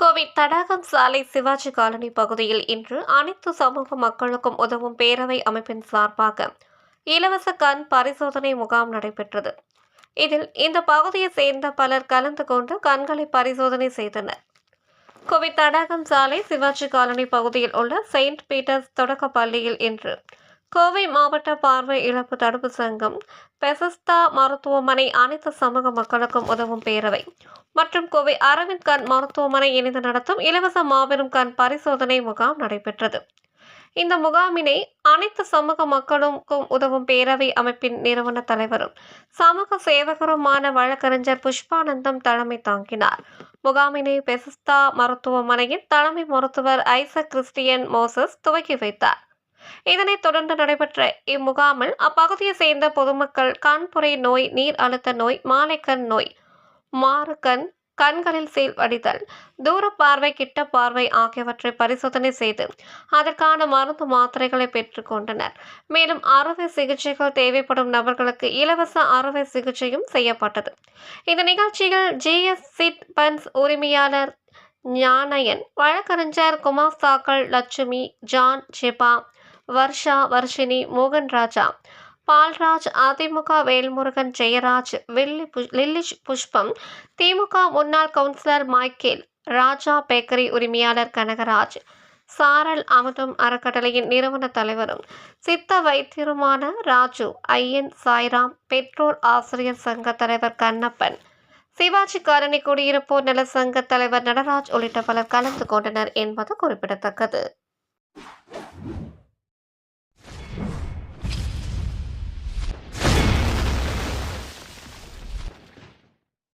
கோவை தடாகம் சாலை சிவாஜி காலனி பகுதியில் இன்று அனைத்து சமூக மக்களுக்கும் உதவும் பேரவை அமைப்பின் சார்பாக இலவச கண் பரிசோதனை முகாம் நடைபெற்றது. இதில் இந்த பகுதியை சேர்ந்த பலர் கலந்து கொண்டு கண்களை பரிசோதனை செய்தனர். கோவை தடாகம் சாலை சிவாஜி காலனி பகுதியில் உள்ள செயின்ட் பீட்டர்ஸ் தொடக்கப் பள்ளியில் இன்று கோவை மாவட்ட பார்வை இழப்பு தடுப்பு சங்கம் பெசஸ்தா மருத்துவமனை அனைத்து சமூக மக்களுக்கும் உதவும் பேரவை. மற்றும் கோவை அரவிந்த் கண் மருத்துவமனை இணைந்து நடத்தும் இலவச மாபெரும் கண் பரிசோதனை முகாம் நடைபெற்றது. இந்த முகாமினை அனைத்து சமூக மக்களுக்கும் உதவும் பேரவை அமைப்பின் நிறுவன தலைவரும் சமூக சேவகருமான வழக்கறிஞர் புஷ்பானந்தம் தலைமை தாங்கினார். முகாமினை பெசஸ்தா மருத்துவமனையின் தலைமை மருத்துவர் ஐசக் கிறிஸ்டியன் மோசஸ் துவக்கி வைத்தார். இதனைத் தொடர்ந்து நடைபெற்ற இம்முகாமில் அப்பகுதியை சேர்ந்த பொதுமக்கள் கண்புரை நோய் நீர் அழுத்த நோய் மாலைக்கண் நோய் மாறுகண் கண்களில் சீல் வடிதல் தூர பார்வை கிட்ட பார்வை ஆகியவற்றை பரிசோதனை செய்து அதற்கான மருந்து மாத்திரைகளை பெற்றுக்கொண்டனர் மேலும் அறுவை சிகிச்சைகள் தேவைப்படும் நபர்களுக்கு இலவச அறுவை சிகிச்சையும் செய்யப்பட்டது. இந்த நிகழ்ச்சியில் ஜிஎஸ் சிட். பன்ஸ் உரிமையாளர் ஞானயன் வழக்கறிஞர் குமாஸ்தாக்கள் லட்சுமி ஜான் ஜெபா வர்ஷா வர்ஷினி மோகன் ராஜா. பால்ராஜ் அதிமுக வேல்முருகன் ஜெயராஜ் வில்லி லில்லி புஷ்பம் திமுக முன்னாள் கவுன்சிலர் மைக்கேல் ராஜா பேக்கரி உரிமையாளர் கனகராஜ் சாரல் அமுதம் அறக்கட்டளையின் நிறுவன தலைவரும் சித்த வைத்தியருமான ராஜு ஐயன் சாய்ராம் பெற்றோர் ஆசிரியர் சங்க தலைவர் கண்ணப்பன் சிவாஜி காலனி குடியிருப்போர் நல சங்க தலைவர் நடராஜ் உள்ளிட்ட பலர் கலந்து கொண்டனர் என்பது குறிப்பிடத்தக்கது.